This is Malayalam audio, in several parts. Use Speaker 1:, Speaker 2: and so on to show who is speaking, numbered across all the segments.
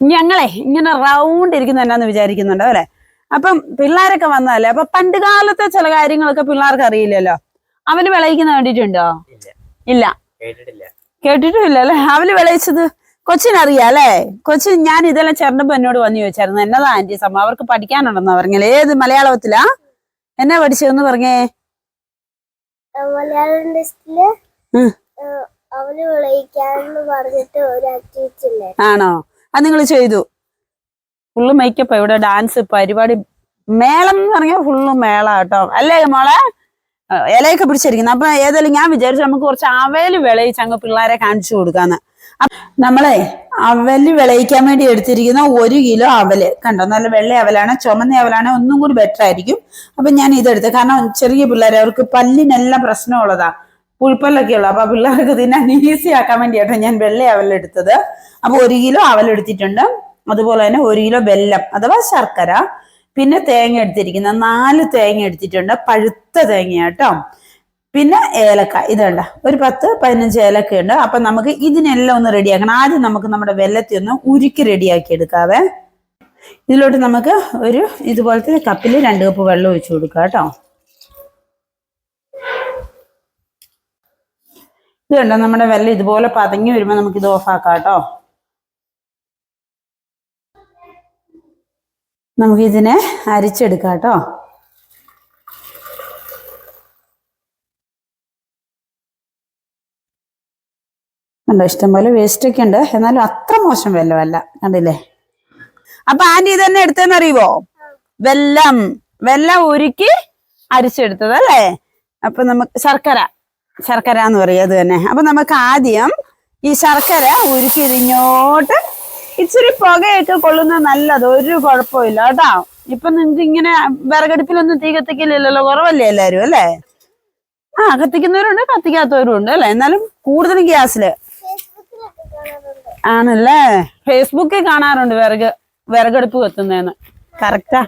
Speaker 1: ഞങ്ങളെ ഇങ്ങനെ റൗണ്ട് ഇരിക്കുന്ന എന്നാന്ന് വിചാരിക്കുന്നുണ്ടോ അല്ലെ? അപ്പം പിള്ളേരൊക്കെ വന്നതല്ലേ അപ്പൊ പണ്ട് കാലത്തെ ചില കാര്യങ്ങളൊക്കെ പിള്ളേർക്ക് അറിയില്ലല്ലോ. അവൽ വിളയിക്കുന്ന കണ്ടിട്ടുണ്ടോ
Speaker 2: ഇല്ല.
Speaker 1: ഇല്ല
Speaker 2: കേട്ടിട്ടില്ല.
Speaker 1: കേട്ടിട്ടുമില്ല അല്ലെ? അവൽ വിളയിച്ചത് കൊച്ചിനറിയാം അല്ലേ? കൊച്ചിൻ ഞാൻ ഇതെല്ലാം ചേർന്നപ്പോ എന്നോട് വന്നു ചോദിച്ചായിരുന്നു എന്നതാ ആന്റി സംഭവം? അവർക്ക് പഠിക്കാനുണ്ടെന്ന് പറഞ്ഞത് ഏത് മലയാളത്തിലാ എന്നാ പഠിച്ചതെന്ന് പറഞ്ഞേ?
Speaker 3: മലയാളം ടെസ്റ്റിൽ
Speaker 1: ഉം.
Speaker 3: അവന് വിളയിക്കാന്ന് പറഞ്ഞിട്ട് ഒരു ആക്ടിവിറ്റി ഇല്ലേ?
Speaker 1: ആണോ? അത് നിങ്ങൾ ചെയ്തു. ഫുള്ള് മേക്കപ്പ് ഇവിടെ ഡാൻസ് പരിപാടി. മേളം എന്ന് പറഞ്ഞാൽ ഫുള്ള് മേള കേട്ടോ അല്ലേ മോളെ? ഇലയൊക്കെ പിടിച്ചിരിക്കുന്നു. അപ്പൊ ഏതായാലും ഞാൻ വിചാരിച്ചു നമുക്ക് കുറച്ച് അവൽ വിളയിച്ച് അങ്ങ് പിള്ളേരെ കാണിച്ചു കൊടുക്കാന്ന്. നമ്മളെ അവൽ വിളയിക്കാൻ വേണ്ടി എടുത്തിരിക്കുന്ന ഒരു കിലോ അവൽ കണ്ടോ? നല്ല വെള്ള അവലാണ് ചുമന്ന അവലാണ് ഒന്നും കൂടി ബെറ്റർ ആയിരിക്കും. അപ്പൊ ഞാൻ ഇതെടുത്ത്. കാരണം ചെറിയ പിള്ളേരെ അവർക്ക് പല്ലിനെല്ലാം പ്രശ്നമുള്ളതാ. പുഴുപ്പല്ലൊക്കെ ഉള്ളു അപ്പൊ പിള്ളേർക്ക് തിന്നാൻ ഈസി ആക്കാൻ വേണ്ടിയാട്ടോ ഞാൻ വെള്ള അവലെടുത്തത്. അപ്പൊ ഒരു കിലോ അവലെടുത്തിട്ടുണ്ട്. അതുപോലെ തന്നെ ഒരു കിലോ വെല്ലം അഥവാ ശർക്കര. പിന്നെ തേങ്ങ എടുത്തിരിക്കുന്ന നാല് തേങ്ങ എടുത്തിട്ടുണ്ട്. പഴുത്ത തേങ്ങയാട്ടോ. പിന്നെ ഏലക്ക. ഇതുണ്ട് ഒരു പത്ത് പതിനഞ്ച് ഏലക്ക ഉണ്ട് അപ്പൊ നമുക്ക് ഇതിനെല്ലാം ഒന്ന് റെഡിയാക്കണം. ആദ്യം നമുക്ക് നമ്മുടെ വെല്ലത്തി ഒന്ന് ഉരുക്കി റെഡിയാക്കി എടുക്കാവേ. ഇതിലോട്ട് നമുക്ക് ഒരു ഇതുപോലത്തെ കപ്പിൽ രണ്ട് കപ്പ് വെള്ളം ഒഴിച്ചു കൊടുക്കാം കേട്ടോ ഇത് കണ്ടോ? നമ്മുടെ വെള്ളം ഇതുപോലെ പതങ്ങി വരുമ്പോൾ നമുക്ക് ഇത് ഓഫാക്കാം കേട്ടോ നമുക്ക് ഇതിനെ അരിച്ചെടുക്കാം കേട്ടോ കണ്ടോ? ഇഷ്ടംപോലെ വേസ്റ്റ് ഒക്കെ ഉണ്ട്. എന്നാലും അത്ര മോശം വെല്ലമല്ല. കണ്ടില്ലേ? അപ്പൊ ആന്റി ഇത് തന്നെ എടുത്തെന്ന് അറിയുവോ വെല്ലം. വെല്ലം ഉരുക്കി അരിച്ചെടുത്തത് അല്ലേ അപ്പൊ നമുക്ക് ശർക്കര. ശർക്കര എന്ന് പറയും തന്നെ. അപ്പൊ നമുക്ക് ആദ്യം ഈ ശർക്കര ഉരുക്കിരിഞ്ഞോട്ട് ഇച്ചിരി പുകയൊക്കെ കൊള്ളുന്നത് നല്ലത് ഒരു കുഴപ്പമില്ല കേട്ടോ? ഇപ്പൊ നിങ്ങക്ക് ഇങ്ങനെ വിറകടുപ്പിലൊന്നും തീ കത്തിക്കില്ലല്ലോ കുറവല്ലേ എല്ലാരും അല്ലേ? ആ കത്തിക്കുന്നവരുണ്ട് കത്തിക്കാത്തവരും ഉണ്ട് അല്ലേ? എന്നാലും കൂടുതലും
Speaker 3: ഗ്യാസിൽ.
Speaker 1: ആണല്ലേ? ഫേസ്ബുക്കിൽ കാണാറുണ്ട് വിറക് വിറകടുപ്പ് കത്തുന്നതെന്ന്. കറക്റ്റാ?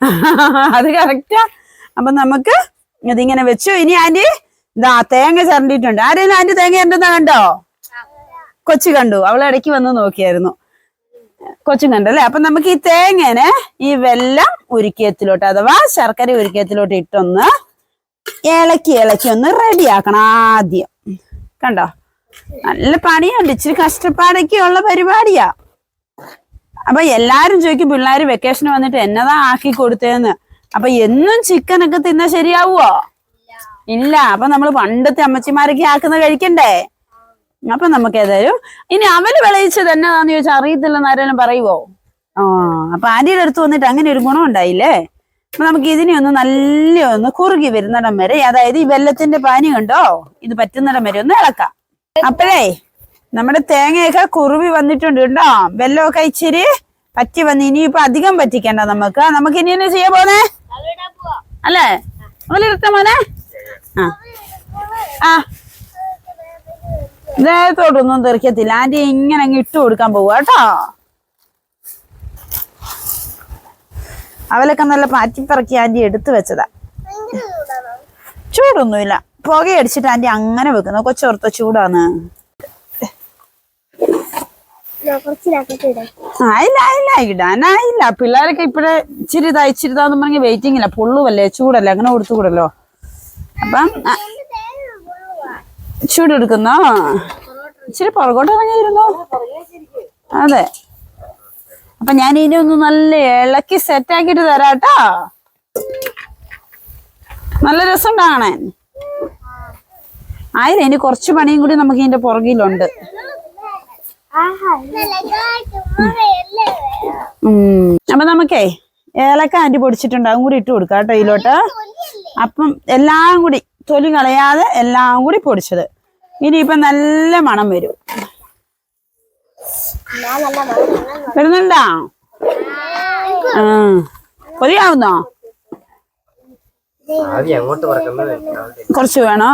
Speaker 1: അത് കറക്റ്റാ? അപ്പൊ നമുക്ക് ഇതിങ്ങനെ വെച്ചു. ഇനി ആന്റി ഇതാ തേങ്ങ ചരണ്ടിട്ടുണ്ട് ആരെങ്കിലും അതിന്റെ തേങ്ങ ചരണ്ടുന്ന കണ്ടോ? കൊച്ചു കണ്ടു. അവൾ ഇടയ്ക്ക് വന്ന് നോക്കിയായിരുന്നു. കൊച്ചും കണ്ടല്ലേ അപ്പൊ നമുക്ക് ഈ തേങ്ങനെ ഈ വെല്ലം ഉരുക്കിയത്തിലോട്ട് അഥവാ ശർക്കര ഉരുക്കിയത്തിലോട്ട് ഇട്ടൊന്ന് ഇളക്കി ഇളക്കി ഒന്ന് റെഡിയാക്കണം ആദ്യം. കണ്ടോ? നല്ല പണിയുണ്ട്. ഇച്ചിരി കഷ്ടപ്പാടൊക്കെ ഉള്ള പരിപാടിയാ. അപ്പൊ എല്ലാരും ചോദിക്കും പിള്ളേര് വെക്കേഷന് വന്നിട്ട് എന്നതാ ആക്കി കൊടുത്തേന്ന് അപ്പൊ എന്നും ചിക്കനൊക്കെ തിന്നാ ശരിയാവുമോ ഇല്ല അപ്പൊ നമ്മൾ പണ്ടത്തെ അമ്മച്ചിമാരൊക്കെ ആക്കുന്ന കഴിക്കണ്ടേ? അപ്പൊ നമുക്ക് ഏതായാലും ഇനി അവൽ വിളയിച്ചത് എന്നതാന്ന് ചോദിച്ചാൽ അറിയത്തില്ലെന്ന് ആരെങ്കിലും പറയുവോ? ആ അപ്പൊ ആന്റിയുടെ അടുത്ത് വന്നിട്ട് അങ്ങനെ ഒരു ഗുണം ഉണ്ടായില്ലേ? അപ്പൊ നമുക്ക് ഇതിനെ ഒന്ന് നല്ല ഒന്ന് കുറുകി വരുന്നിടം വരെ അതായത് ഈ വെല്ലത്തിന്റെ പാനി കണ്ടോ? ഇത് പറ്റുന്നിടം വരെ ഒന്ന് ഇളക്കാം. അപ്പോഴേ നമ്മുടെ തേങ്ങയൊക്കെ കുറുവി വന്നിട്ടുണ്ട് കേട്ടോ. വെല്ലമൊക്കെ ഇച്ചിരി പറ്റി വന്ന് ഇനിയിപ്പൊ അധികം പറ്റിക്കണ്ട നമുക്ക്. നമുക്ക് ഇനി എന്നാ ചെയ്യാൻ പോന്നെ? അല്ലേ? അവലിരുത്ത മോനെ. ആ. ആ. ദേഹത്തോട്ടൊന്നും തെറിക്കത്തില്ല. ആന്റി ഇങ്ങനെ അങ്ങ് ഇട്ട് കൊടുക്കാൻ പോവുക കേട്ടോ. അവലൊക്കെ നല്ല പാറ്റിപ്പറക്കി ആന്റി എടുത്തു വെച്ചതാ. ചൂടൊന്നുമില്ല. പുകയടിച്ചിട്ട് ആന്റി അങ്ങനെ വെക്കുന്നു. കൊച്ചോർത്ത ചൂടാന്ന്. ആയില്ല ആയില്ല ഇടാനായില്ല പിള്ളേരൊക്കെ ഇപ്പഴേ ഇച്ചിരി ഇതാ ഇച്ചിരി ഇതാന്ന് പറഞ്ഞ് വെയിറ്റിംഗ് ഇല്ല. പൊള്ളുവല്ലേ? ചൂടല്ലേ? അങ്ങനെ കൊടുത്തുകൂടല്ലോ അപ്പം ചൂടെടുക്കുന്നോ? ഇച്ചിരി പുറകോട്ട് ഇറങ്ങിയിരുന്നു? അതെ. അപ്പൊ ഞാൻ ഇനി ഒന്ന് നല്ല ഇളക്കി സെറ്റ് ആക്കിട്ട് തരാട്ടോ. നല്ല രസം കാണാൻ. ആയിരം ഇനി കുറച്ച് പണിയും കൂടി നമുക്ക് ഇതിന്റെ പുറകിലുണ്ട്. അപ്പൊ നമുക്കേ ഏലക്ക ആന്റി പൊടിച്ചിട്ടുണ്ട് അതും കൂടി ഇട്ട് കൊടുക്കാം കേട്ടോ ഇതിലോട്ട്. അപ്പം എല്ലാം കൂടി തൊലി കളയാതെ എല്ലാം കൂടി പൊടിച്ചത്. ഇനിയിപ്പം നല്ല മണം വരും. വരുന്നുണ്ടോ? ആ. കൊതിയാവുന്നോ കുറച്ച് വേണോ?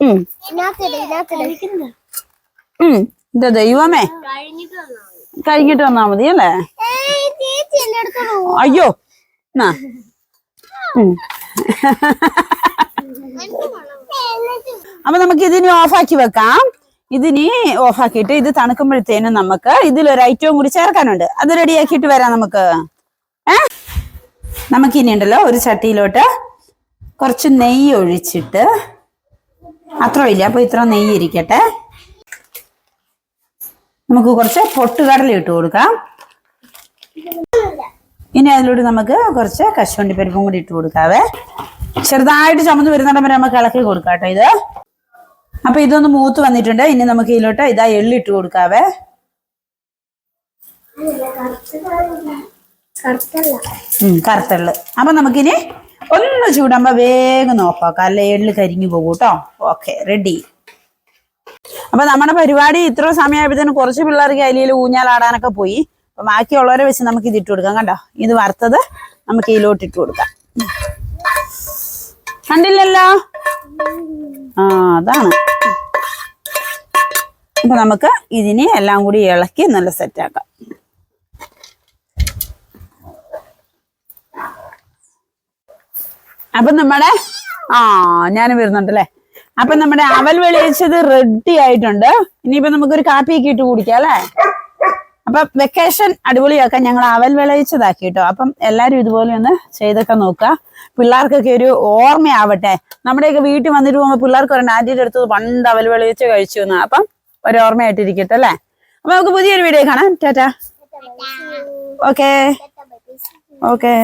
Speaker 1: ഉം. ഉം. ഇത് ദൈവമേ. കഴിഞ്ഞിട്ട് വന്നാ മതി അല്ലേ? അയ്യോ എന്നാ. അപ്പൊ നമുക്ക് ഇതിനെ ഓഫാക്കി വെക്കാം. ഇതിനി ഓഫാക്കിയിട്ട് ഇത് തണുക്കുമ്പോഴത്തേനും നമുക്ക് ഇതിലൊരു ഐറ്റവും കൂടി ചേർക്കാനുണ്ട്. അത് റെഡിയാക്കിയിട്ട് വരാം നമുക്ക്. ഏ? നമുക്ക് ഇനി ഉണ്ടല്ലോ ഒരു ചട്ടിയിലോട്ട് കുറച്ച് നെയ്യ് ഒഴിച്ചിട്ട് അത്ര ഇല്ല അപ്പൊ ഇത്ര നെയ്യ് ഇരിക്കട്ടെ. നമുക്ക് കുറച്ച് പൊട്ടുകടല ഇട്ട് കൊടുക്കാം. ഇനി അതിലൂടെ നമുക്ക് കുറച്ച് കശുവണ്ടി പരിപ്പും കൂടി ഇട്ട് കൊടുക്കാവേ. ചെറുതായിട്ട് ചുമന്ന് വരുന്നിടം വരെ നമുക്ക് ഇളക്കി കൊടുക്കാം കേട്ടോ ഇത്. അപ്പൊ ഇതൊന്ന് മൂത്ത് വന്നിട്ടുണ്ട്. ഇനി നമുക്ക് ഇതിലോട്ട് ഇതാ എള്ളിട്ട് കൊടുക്കാവേ. കറുത്തള്ള്. അപ്പൊ നമുക്കിനി ഒന്ന് ചൂടാകുമ്പോ വേഗം നോക്കാം അല്ലെ എള്ള് കരിഞ്ഞു പോകൂട്ടോ കേട്ടോ. ഓക്കെ റെഡി അപ്പൊ നമ്മുടെ പരിപാടി ഇത്ര സമയമായപ്പോഴത്തേന് കുറച്ച് പിള്ളേർക്ക് അതിൽ ഊഞ്ഞാലാടാനൊക്കെ പോയി. അപ്പൊ ബാക്കിയുള്ളവരെ വെച്ച് നമുക്ക് ഇത് ഇട്ട് കൊടുക്കാം കണ്ടോ? ഇത് വറുത്തത് നമുക്ക് ഇതിലോട്ട് ഇട്ട് കൊടുക്കാം. കണ്ടില്ലല്ലോ? ആ അതാണ്. അപ്പൊ നമുക്ക് ഇതിനെ എല്ലാം കൂടി ഇളക്കി നല്ല സെറ്റ് ആക്കാം. അപ്പൊ നമ്മുടെ ആ ഞാനും വരുന്നുണ്ടല്ലേ? അപ്പൊ നമ്മുടെ അവൽ വെളിയിച്ചത് റെഡി ആയിട്ടുണ്ട്. ഇനിയിപ്പോ നമുക്കൊരു കാപ്പിയൊക്കെ ഇട്ട് കുടിക്കാം അല്ലേ? അപ്പൊ വെക്കേഷൻ അടിപൊളിയാക്കാൻ ഞങ്ങൾ അവൽ വിളയിച്ചതാക്കി കേട്ടോ. അപ്പം എല്ലാരും ഇതുപോലെ ഒന്ന് ചെയ്തൊക്കെ നോക്കുക. പിള്ളേർക്കൊക്കെ ഒരു ഓർമ്മയാവട്ടെ. നമ്മുടെയൊക്കെ വീട്ടിൽ വന്നിട്ട് പോകുമ്പോൾ പിള്ളേർക്ക് ഒരു ആന്റിയുടെ അടുത്ത് പണ്ട് അവൽ വിളയിച്ച് കഴിച്ചു എന്ന്. അപ്പം ഒരു ഓർമ്മയായിട്ടിരിക്കട്ടെ അല്ലേ? അപ്പൊ നമുക്ക് പുതിയൊരു വീഡിയോ കാണാം. ടാറ്റാ. Okay okay